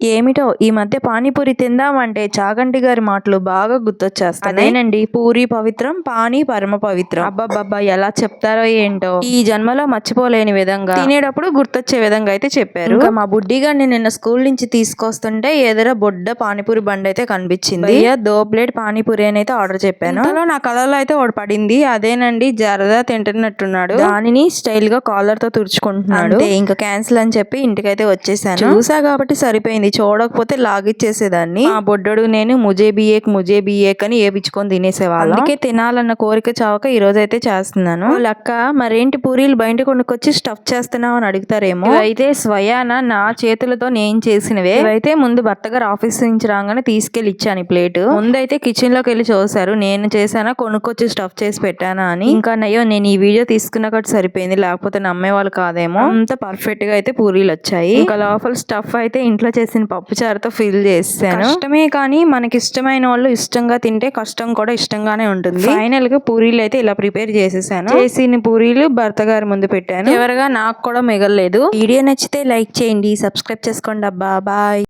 ఏమిటో? ఈ మధ్య పానీపూరి తిందామంటే చాగంటి గారి మాటలు బాగా గుర్తొచ్చేస్తాయి అదేనండి. పూరి పవిత్రం పానీ పరమ పవిత్రం. అబ్బాబ్బా ఎలా చెప్తారో ఏంటో? ఈ జన్మలో మర్చిపోలేని విధంగా తినేటప్పుడు గుర్తొచ్చే విధంగా అయితే చెప్పారు. ఇంకా మా బుడ్డి గారిని నిన్న స్కూల్ నుంచి తీసుకొస్తుంటే ఎదుర బొడ్డ పానీపూరి బండి అయితే కనిపించింది. దో ప్లేట్ పానీపూరి అని అయితే ఆర్డర్ చెప్పాను. అందులో నా కళలో అయితే ఒకటి పడింది. అదేనండి జరదా తింటున్నట్టున్నాడు. దానిని స్టైల్గా కాలర్తో తుడుచుకుంటున్నాడు ఇంకా క్యాన్సిల్ అని చెప్పి ఇంటికైతే వచ్చేసాను. చూసా కాబట్టి సరిపోయింది. చూడకపోతే లాగిచ్చేసేదాన్ని. ఆ బొడ్డడు నేను ముజే బిఏక్ ముజే బిఏక్ అని ఏపించుకొని తినేసేవాళ్ళం. అందుకే తినాలన్న కోరిక చావక ఈ రోజు అయితే చేస్తున్నాను లక్క మరేంటి పూరీలు బయట కొనుక్కొచ్చి స్టఫ్ చేస్తున్నావు అని అడుగుతారేమో. అయితే స్వయాన నా చేతులతో నేను చేసినవే. అయితే ముందు భర్త గారు ఆఫీస్ నుంచి రాగానే తీసుకెళ్ళి ఇచ్చాను ఈ ప్లేట్. ముందైతే కిచెన్లోకి వెళ్ళి చూసారు నేను చేశానా కొనుక్కొచ్చి స్టఫ్ చేసి పెట్టానా అని. ఇంకా నయ్యో నేను ఈ వీడియో తీసుకున్న కాబట్టి సరిపోయింది లేకపోతే నమ్మే వాళ్ళు కాదేమో. అంత పర్ఫెక్ట్గా అయితే పూరీలు వచ్చాయి ఇంకా లోపల స్టఫ్ అయితే ఇంట్లో చేసిన పప్పు చారుతో ఫిల్ చేసాను కష్టమే కానీ మనకి ఇష్టమైన వాళ్ళు ఇష్టంగా తింటే కష్టం కూడా ఇష్టంగానే ఉంటుంది. ఫైనల్గా పూరీలు అయితే ఇలా ప్రిపేర్ చేసేసాను. చేసిన పూరీలు భర్త గారి ముందు పెట్టాను. చివరగా నాకు కూడా మిగలలేదు. వీడియో నచ్చితే లైక్ చేయండి సబ్స్క్రైబ్ చేసుకోండి అబ్బా. బాయ్.